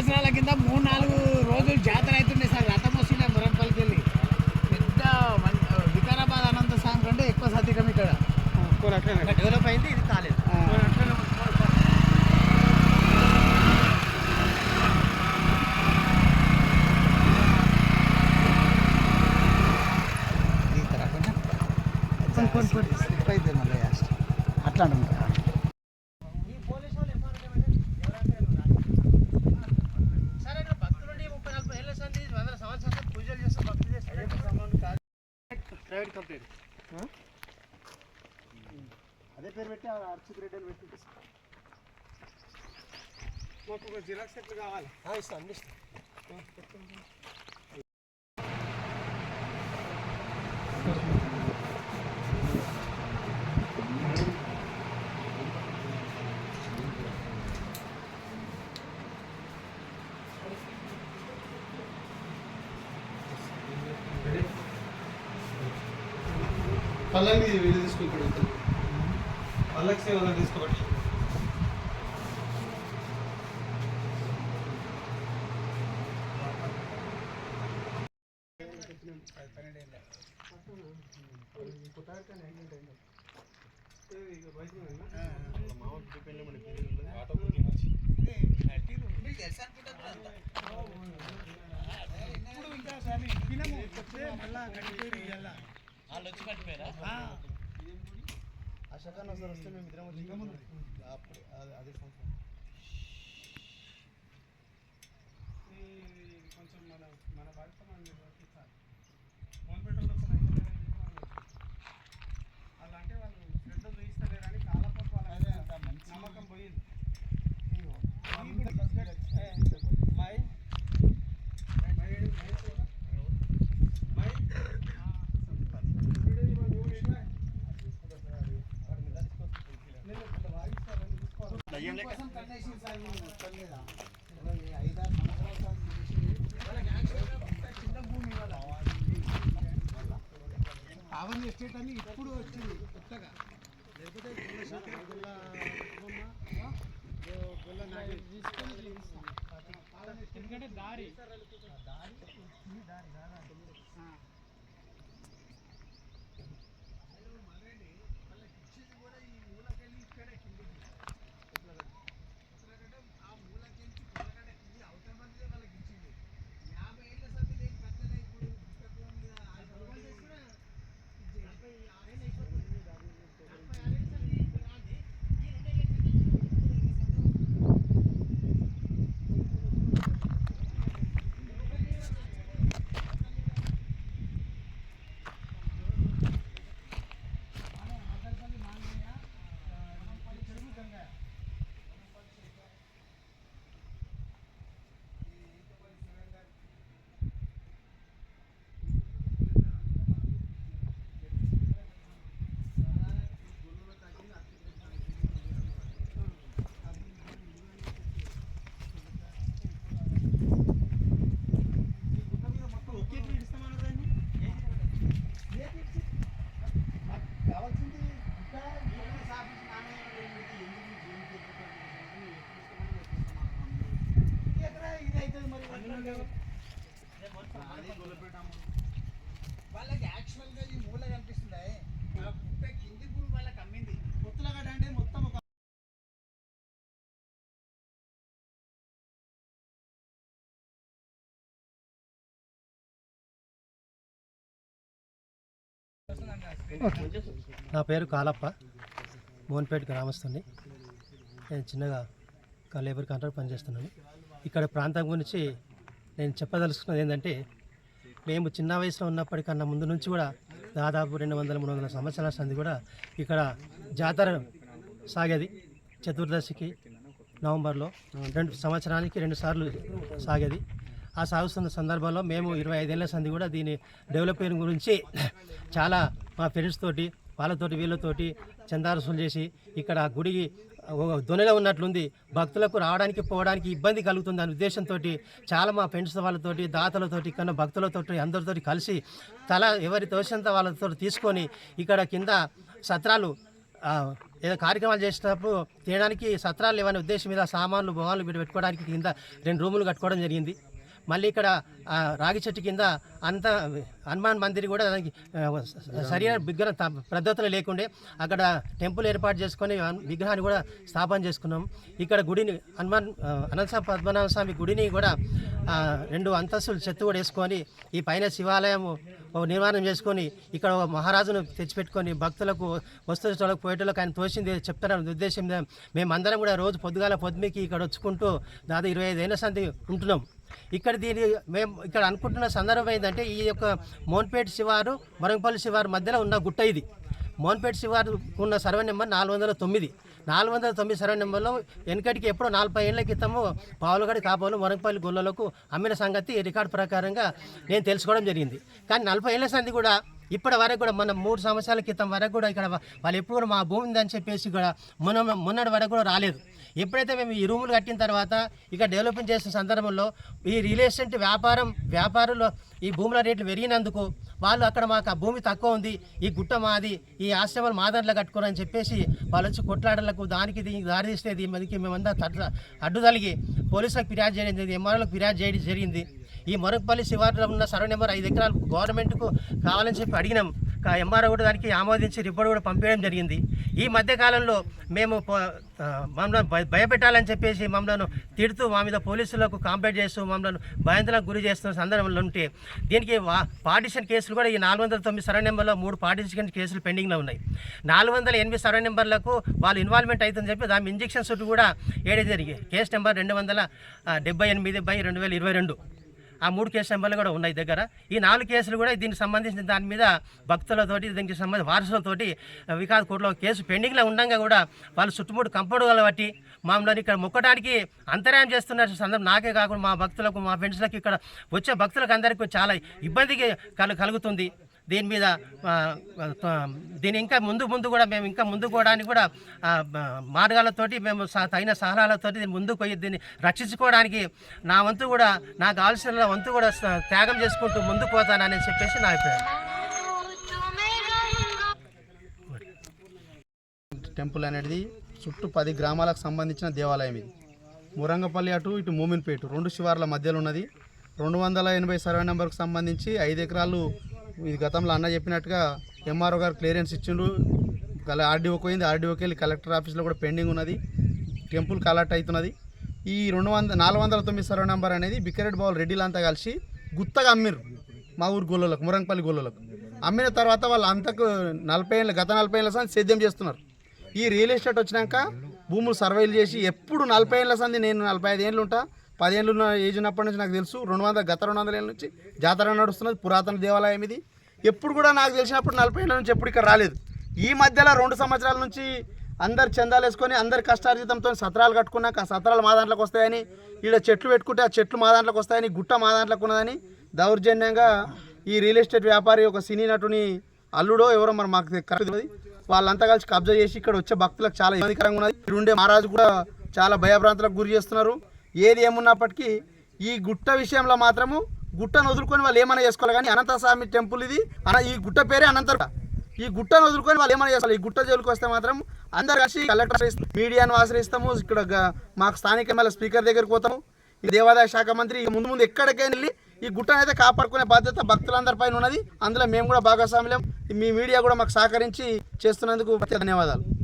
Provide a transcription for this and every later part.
సంవత్సరాల కింద మూడు నాలుగు రోజులు జాతర అవుతుండే సార్. రథం వస్తుండే మురంపల్లికి వెళ్ళి పెద్ద వికారాబాద్ అనంత స్వామి కంటే ఎక్కువ సతీకం ఇక్కడ. డెవలప్ అయింది ఇది కాలేదు. అట్లా అంటున్నారు ప్రైవేట్ కంపెనీ అదే పేరు పెట్టి అర్చిత్ రెడ్డి అని పెట్టి మాకు ఒక జిరాక్స్ సెట్లు కావాలి. ఇస్తాను అందిస్తాను పల్లకి వీళ్ళు తీసుకుంటాడు పల్లకి సేవలు తీసుకోబట్టి ఇప్పుడు ఇంకా సరే తినము మళ్ళీ కడిపేరు ఇవ్వాల వాళ్ళు వచ్చి పట్టిపోయారా? అశకాన్ ఒకసారి వస్తే మేము ఇద్దరం వచ్చి అప్పుడు అదే సంవత్సరం కొంచెం మన మన భర్త మనం ఇంటర్నేషనల్ సర్వీస్ మొత్తం మీద ఐదారు సంవత్సరాల చిన్న భూమి అవన్నీ ఎస్టేట్ అని ఇప్పుడు వచ్చింది కొత్తగా లేకపోతే తీసుకొని ఎందుకంటే దారి. దారి దారి. అవుతుంది మరి వాళ్ళకి యాక్చువల్గా ఈ మూల కనిపిస్తుంది ఆ కింది భూమి వాళ్ళకి అమ్మింది. కొత్తలగడ్డ అంటే మొత్తం ఒక నా పేరు కాలప్ప. మోహన్పేట గ్రామస్తుని. నేను చిన్నగా లేబర్ కాంట్రాక్ట్ పనిచేస్తున్నాను. ఇక్కడ ప్రాంతం గురించి నేను చెప్పదలుచుకున్నది ఏంటంటే మేము చిన్న వయసులో ఉన్నప్పటికన్నా ముందు నుంచి కూడా దాదాపు రెండు వందల మూడు వందల సంవత్సరాల సంది కూడా ఇక్కడ జాతర సాగేది. చతుర్దశికి నవంబర్లో రెండు సంవత్సరానికి రెండు సార్లు సాగేది. ఆ సాగుతున్న సందర్భంలో మేము ఇరవై ఐదేళ్ళ సంది కూడా దీని డెవలప్మెంట్ గురించి చాలా మా ఫ్రెండ్స్ తోటి వాళ్ళతోటి వీళ్ళతోటి చందారసులు చేసి ఇక్కడ గుడికి దొనలో ఉన్నట్లుంది. భక్తులకు రావడానికి పోవడానికి ఇబ్బంది కలుగుతుంది అనే ఉద్దేశంతో చాలా మా ఫ్రెండ్స్ వాళ్ళతోటి దాతలతోటి కన్నా భక్తులతోటి అందరితోటి కలిసి తల ఎవరి తోచినంత వాళ్ళతో తీసుకొని ఇక్కడ కింద సత్రాలు ఏదో కార్యక్రమాలు చేసేటప్పుడు తినడానికి సత్రాలు లేవనే ఉద్దేశం మీద సామాన్లు భవాన్లు పెట్టుకోవడానికి కింద రెండు రూములు కట్టుకోవడం జరిగింది. మళ్ళీ ఇక్కడ రాగి చెట్టు కింద అంత హనుమాన్ మందిర్ కూడా దానికి సరైన విగ్రహం త- పద్ధతులు లేకుండే అక్కడ టెంపుల్ ఏర్పాటు చేసుకొని విగ్రహాన్ని కూడా స్థాపన చేసుకున్నాం. ఇక్కడ గుడిని హనుమాన్ అనంత పద్మనాభ స్వామి గుడిని కూడా రెండు అంతస్తులు చెత్త కూడా వేసుకొని ఈ పైన శివాలయం నిర్మాణం చేసుకొని ఇక్కడ ఒక మహారాజును తెచ్చిపెట్టుకొని భక్తులకు వస్తువులకు పోయేటోళ్ళకి ఆయన తోచింది చెప్తారన్న ఉద్దేశం మేమందరం కూడా రోజు పొద్దుగాల పొద్దుమికి ఇక్కడ వచ్చుకుంటూ దాదాపు ఇరవై ఐదు సంతి ఉంటున్నాం. ఇక్కడ దీని మేము ఇక్కడ అనుకుంటున్న సందర్భం ఏంటంటే ఈ యొక్క మోన్పేట శివారు మరంపల్లి శివారు మధ్యలో ఉన్న గుట్ట ఇది. మోన్పేట శివారు ఉన్న సర్వే నెంబర్ నాలుగు వందల తొమ్మిది. నాలుగు వందల తొమ్మిది సర్వే నెంబర్లో వెనకటికి ఎప్పుడో నలభై ఏళ్ళ క్రితము పావులగడి కాపోలు మరంపల్లి గుళ్ళలకు అమ్మిన సంగతి రికార్డు ప్రకారంగా నేను తెలుసుకోవడం జరిగింది. కానీ నలభై ఏళ్ళ సంది కూడా ఇప్పటి వరకు కూడా మన మూడు సంవత్సరాల క్రితం వరకు కూడా ఇక్కడ వాళ్ళు ఎప్పుడు కూడా మా భూమి ఉందని చెప్పేసి కూడా మొన్న మొన్నటి వరకు కూడా రాలేదు. ఎప్పుడైతే మేము ఈ రూములు కట్టిన తర్వాత ఇక డెవలప్మెంట్ చేసిన సందర్భంలో ఈ రియల్ ఎస్టేట్ వ్యాపారం వ్యాపారులు ఈ భూముల రేట్లు పెరిగినందుకు వాళ్ళు అక్కడ మాకు ఆ భూమి తక్కువ ఉంది ఈ గుట్ట మాది ఈ ఆశ్రమాలు మా దాంట్లో కట్టుకోరని చెప్పేసి వాళ్ళు వచ్చి కొట్లాడలకు దానికి దీనికి దారి తీస్తే మనకి మేమంతా తట్ట అడ్డు తలిగి పోలీసులకు ఫిర్యాదు చేయడం జరిగింది ఎంఆర్ఓలకు ఫిర్యాదు చేయడం జరిగింది. ఈ మొరకపల్లి శివారులో ఉన్న సర్వ నెంబర్ ఐదు ఎకరాలు గవర్నమెంట్కు కావాలని చెప్పి అడిగినాం. ఎంఆర్ఓ కూడా దానికి ఆమోదించి రిపోర్ట్ కూడా పంపించడం జరిగింది. ఈ మధ్యకాలంలో మేము మమ్మల్ని భయ- భయపెట్టాలని చెప్పేసి మమ్మల్ని తిడుతూ మా మీద పోలీసులకు కాంప్లైంట్ చేస్తూ మమ్మల్ని భయంతులకు గురి చేస్తున్న సందర్భంలో ఉంటే దీనికి వా- పార్టిషన్ కేసులు కూడా ఈ నాలుగు వందల తొమ్మిది సర్వే నెంబర్లో మూడు పార్టీషన్ కేసులు పెండింగ్లో ఉన్నాయి. నాలుగు వందల ఎనిమిది సర్వే నెంబర్లకు వాళ్ళు ఇన్వాల్వ్మెంట్ అవుతుందని చెప్పి దాని ఇంజక్షన్ చుట్టూ కూడా ఏడే జరిగాయి కేసు నెంబర్ రెండు వందల డెబ్బై ఎనిమిది బై రెండు వేల ఇరవై రెండు. ఆ మూడు కేసు నెంబర్లు కూడా ఉన్నాయి దగ్గర. ఈ నాలుగు కేసులు కూడా దీనికి సంబంధించిన దాని మీద భక్తులతోటి దీనికి సంబంధించిన వారసులతోటి వికాస్ కోర్టులో కేసు పెండింగ్లో ఉండగా కూడా వాళ్ళు చుట్టుముట్టు కంపౌండ్ వాళ్ళ బట్టి మమ్మల్ని ఇక్కడ మొక్కడానికి అంతరాయం చేస్తున్న సందర్భం నాకే కాకుండా మా భక్తులకు మా ఫ్రెండ్స్లకు ఇక్కడ వచ్చే భక్తులకు అందరికీ చాలా ఇబ్బందికి కలుగుతుంది. దీని మీద దీని ఇంకా ముందు ముందు కూడా మేము ఇంకా ముందు పోవడానికి కూడా మార్గాలతోటి మేము తగిన సహనాలతోటి దీన్ని ముందుకు పోయి దీన్ని రక్షించుకోవడానికి నా వంతు కూడా నాకు కావాల్సిన వంతు కూడా త్యాగం చేసుకుంటూ ముందుకు పోతానని చెప్పేసి నా అభిప్రాయం. టెంపుల్ అనేది చుట్టూ పది గ్రామాలకు సంబంధించిన దేవాలయం ఇది. మురంగపల్లి అటు ఇటు మూమిన్పేట రెండు శివార్ల మధ్యలో ఉన్నది. రెండు వందల ఎనభై సర్వే నెంబర్కు సంబంధించి ఐదు ఎకరాలు ఇది గతంలో అన్న చెప్పినట్టుగా ఎంఆర్ఓ గారు క్లియరెన్స్ ఇచ్చిండ్రు. గల ఆర్డీఓకి పోయింది. ఆర్డీఓకి వెళ్ళి కలెక్టర్ ఆఫీస్లో కూడా పెండింగ్ ఉన్నది. టెంపుల్ కలెక్ట్ అవుతున్నది. ఈ రెండు వందల నాలుగు వందల తొమ్మిది సర్వే నెంబర్ అనేది బిక్కరెడ్ బాల్ రెడ్డిలంతా కలిసి గుత్తగా అమ్మిర్రు మా ఊరు గొల్లలకు మురంగపల్లి గొల్లలకు అమ్మిన తర్వాత వాళ్ళు అంతకు నలభై ఏళ్ళ గత నలభై ఏళ్ళ సంది సేద్యం చేస్తున్నారు. ఈ రియల్ ఎస్టేట్ వచ్చినాక భూములు సర్వేలు చేసి ఎప్పుడు నలభై ఏళ్ళ సంది నేను నలభై ఐదు ఏళ్ళు ఉంటా. పదిహేను ఏజ్ ఉన్నప్పటి నుంచి నాకు తెలుసు రెండు వందల గత రెండు వందల ఏళ్ళ నుంచి జాతర నడుస్తున్నది పురాతన దేవాలయం ఇది. ఎప్పుడు కూడా నాకు తెలిసినప్పుడు నలభై ఏళ్ళ నుంచి ఎప్పుడు ఇక్కడ రాలేదు. ఈ మధ్యలో రెండు సంవత్సరాల నుంచి అందరు చందాలు వేసుకొని అందరు కష్టార్జితంతో సత్రాలు కట్టుకున్నాక ఆ సత్రాలు మా దాంట్లోకి వస్తాయని ఈడ చెట్లు పెట్టుకుంటే ఆ చెట్లు మా దాంట్లోకి వస్తాయని గుట్ట మా దాంట్లోకి ఉన్నదని దౌర్జన్యంగా ఈ రియల్ ఎస్టేట్ వ్యాపారి ఒక సినీ నటుని అల్లుడో ఎవరో మరి మాకు కరెక్ట్ తెలియదు. వాళ్ళంతా కలిసి కబ్జా చేసి ఇక్కడ వచ్చే భక్తులకు చాలా ఇబ్బందికరంగా ఉన్నది. ఇక్కడ ఉండే మహారాజు కూడా చాలా భయభ్రాంతులకు గురి చేస్తున్నారు. ఏది ఏమున్నప్పటికీ ఈ గుట్ట విషయంలో మాత్రము గుట్టను వదులుకొని వాళ్ళు ఏమైనా చేసుకోవాలి కానీ అనంత స్వామి టెంపుల్ ఇది. అన- ఈ గుట్ట పేరే అనంతర. ఈ గుట్టను వదులుకొని వాళ్ళు ఏమైనా చేస్తారు ఈ గుట్ట జోలికి వస్తే మాత్రం అందరు కలిసి కలెక్టర్ మీడియాను ఆశ్రయిస్తాము ఇక్కడ మాకు స్థానిక ఎమ్మెల్యే స్పీకర్ దగ్గరికి పోతాము. ఈ దేవాదాయ శాఖ మంత్రి. ముందు ముందు ఎక్కడికైనా వెళ్ళి ఈ గుట్టను అయితే కాపాడుకునే బాధ్యత భక్తులందరి పైన ఉన్నది. అందులో మేము కూడా భాగస్వామ్యం మీ మీడియా కూడా మాకు సహకరించి చేస్తున్నందుకు ధన్యవాదాలు.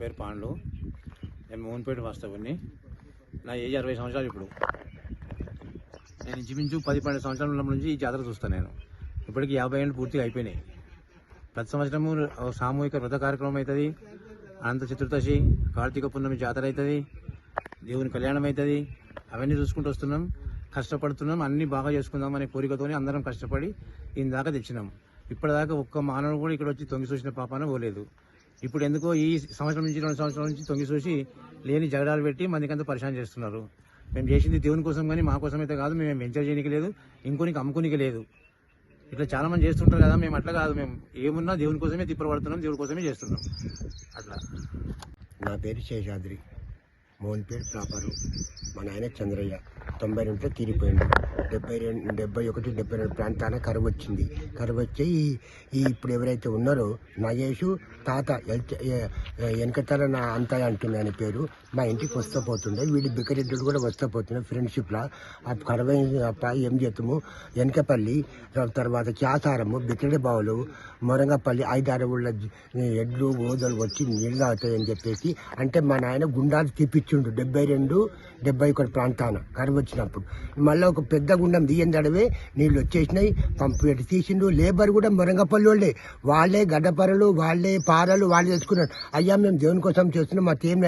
పేరు పాండు నేను మోహన్పేట వాస్తవుని నా ఏజ్ అరవై సంవత్సరాలు ఇప్పుడు. నేను ఇంచుమించు పది పన్నెండు సంవత్సరాల నుంచి ఈ జాతర చూస్తాను నేను. ఇప్పటికి యాభై ఏళ్ళు పూర్తిగా అయిపోయినాయి. ప్రతి సంవత్సరము సామూహిక వ్రత కార్యక్రమం అవుతుంది. అనంత చతుర్దశి కార్తీక పున్నమి జాతర అవుతుంది. దేవుని కళ్యాణం అవుతుంది. అవన్నీ చూసుకుంటూ వస్తున్నాం. కష్టపడుతున్నాం. అన్నీ బాగా చేసుకుందాం అనే కోరికతోనే అందరం కష్టపడి ఈయన దాకా తెచ్చినాం. ఇప్పటిదాకా ఒక్క మానవుడు కూడా ఇక్కడ వచ్చి తొంగి చూసిన పాపాన పోలేదు. ఇప్పుడు ఎందుకో ఈ సంవత్సరం నుంచి రెండు సంవత్సరాల నుంచి తొంగి చూసి లేని జగడాలు పెట్టి మందికంతా పరిశాన్ చేస్తున్నారు. మేము చేసింది దేవుని కోసం కానీ మా కోసం అయితే కాదు మేము వెంచర్ చేయడానికి లేదు ఇంకోనికి అమ్ముకోనికి లేదు. ఇట్లా చాలా మంది చేస్తుంటారు కదా మేము అట్లా కాదు మేము ఏమున్నా దేవుని కోసమే తిప్పబడుతున్నాం దేవుని కోసమే చేస్తున్నాం. అట్లా. నా పేరు శేషాద్రి. మోహన్పేట్ ప్రాపరు మా నాయన చంద్రయ్య. తొంభై రెండులో తీరిపోయింది. డెబ్బై రెండు డెబ్బై ఒకటి డెబ్బై రెండు ప్రాంతాన కరువు వచ్చింది. కరువు వచ్చి ఈ- ఈ ఇప్పుడు ఎవరైతే ఉన్నారో నగేషు తాత ఎల్- వెనకతల నా అంతయ్య అంటుంది పేరు. మా ఇంటికి వస్తూ పోతుండే. వీడి బిక్కరెడ్డి కూడా వస్తూ పోతుండే ఫ్రెండ్షిప్లో ఆ కరువు అప్ప ఏం చేస్తాము వెనకపల్లి తర్వాత క్యాసారము బిక్కడి బావులు మొరంగపల్లి ఐదారు ఊళ్ళ ఎడ్లు ఓదలు వచ్చి నీళ్ళు తాగుతాయని చెప్పేసి అంటే మా నాయన గుండాలు తీపిచ్చిండు. డెబ్బై రెండు డెబ్బై ఒకటి ప్రాంతాన కరువు వచ్చినప్పుడు. మళ్ళీ ఒక పెద్ద గుండం తీయని తడవే నీళ్ళు వచ్చేసినాయి పంపు పెట్టి తీసిండు. లేబర్ కూడా మొరంగపల్లి వాళ్ళే. వాళ్ళే గడ్డపరలు వాళ్ళే పారలు వాళ్ళు తెచ్చుకున్నారు. అయ్యా మేము దేవుని కోసం చేస్తున్నాం. మా టైం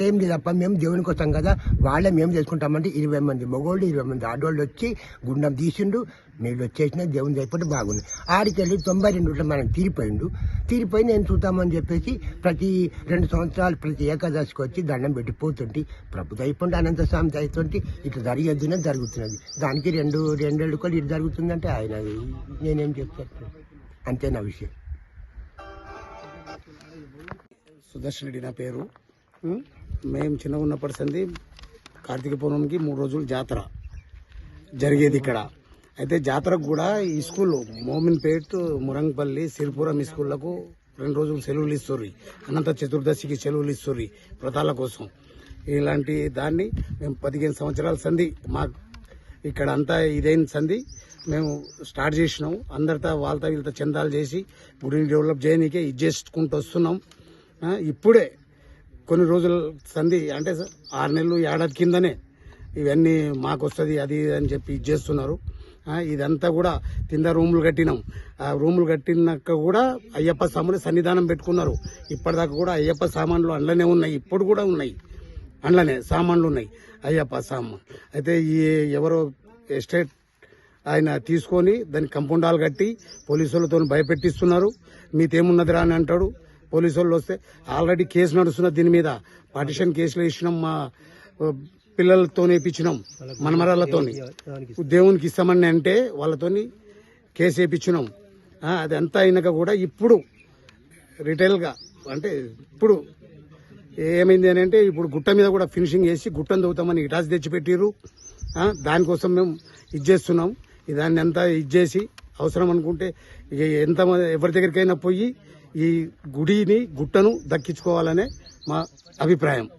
టైం తప్ప మేము దేవుని కోసం కదా వాళ్ళే మేము చేసుకుంటామంటే ఇరవై మంది మగోళ్ళు ఇరవై మంది ఆడవాళ్ళు వచ్చి గుండం తీసిండు నీళ్ళు వచ్చేసినా దేవుని అయిపోతే బాగుంది. ఆడికి వెళ్ళి తొంభై రెండులో మనం తీరిపోయిండు. తీరిపోయి నేను చూద్దామని చెప్పేసి ప్రతి రెండు సంవత్సరాలు ప్రతి ఏకాదశికి వచ్చి దండం పెట్టి పోతుంటే. ప్రభుత్వ అయిపోయింది అనంత స్వామి అవుతుంటే ఇట్లా జరిగేదినే జరుగుతున్నది. దానికి రెండు రెండేళ్ళు కూడా ఇటు జరుగుతుందంటే ఆయన నేనేం చెప్తాను అంతే నా విషయం. సుదర్శన్ రెడ్డి నా పేరు? మేము చిన్నగా ఉన్నప్పటి సంది కార్తీక పౌర్ణమికి మూడు రోజులు జాతర జరిగేది ఇక్కడ. అయితే జాతరకు కూడా ఈ స్కూల్ మోమిన్పేట్ మురంగపల్లి సిరిపురం ఈ స్కూళ్ళకు రెండు రోజులు సెలవులు ఇస్తుంది అనంత చతుర్దశికి సెలవులు ఇస్తుంది వ్రతాల కోసం. ఇలాంటి దాన్ని మేము పదిహేను సంవత్సరాల సంధి మా ఇక్కడ అంతా ఇదైన సంధి మేము స్టార్ట్ చేసినాం అందరితో వాళ్ళతో వీళ్ళతో చందాలు చేసి గుడిని డెవలప్ చేయనీకే ఇది చేసుకుంటూ వస్తున్నాం. ఇప్పుడే కొన్ని రోజుల సంధి అంటే ఆరు నెలలు ఏడాది కిందనే ఇవన్నీ మాకు వస్తుంది అది అని చెప్పి ఇది చేస్తున్నారు. ఇదంతా కూడా కింద రూములు కట్టినాం. ఆ రూములు కట్టినాక కూడా అయ్యప్ప స్వాములు సన్నిధానం పెట్టుకున్నారు. ఇప్పటిదాకా కూడా అయ్యప్ప సామాన్లు అందులోనే ఉన్నాయి. ఇప్పుడు కూడా ఉన్నాయి. అందులోనే సామాన్లు ఉన్నాయి. అయ్యప్ప సామాన్ అయితే ఈ ఎవరో ఎస్టేట్ ఆయన తీసుకొని దాన్ని కంపౌండాలు కట్టి పోలీసులతో భయపెట్టిస్తున్నారు. మీతేమున్నదిరా అని అంటాడు. పోలీసు వాళ్ళు వస్తే ఆల్రెడీ కేసు నడుస్తున్నది దీని మీద పార్టిషన్ కేసులు ఇచ్చినాం మా పిల్లలతో వేయించినాం మనమరాలతోని దేవునికి ఇస్తామని అంటే వాళ్ళతోని కేసు వేయించినాం ఆ, అది అంతా అయినాక కూడా ఇప్పుడు రిటైల్గా అంటే ఇప్పుడు ఏమైంది అని అంటే ఇప్పుడు గుట్ట మీద కూడా ఫినిషింగ్ చేసి గుట్టను దవ్వుతామని ఇటాస్ తెచ్చిపెట్టిర్రు. ఆ, దానికోసం మేము ఇది చేస్తున్నాం. దాన్ని అంతా ఇది చేసి అవసరం అనుకుంటే ఇక ఎంత ఎవరి దగ్గరికైనా పోయి ఈ గుడిని గుట్టను దక్కించుకోవాలనే మా అభిప్రాయం.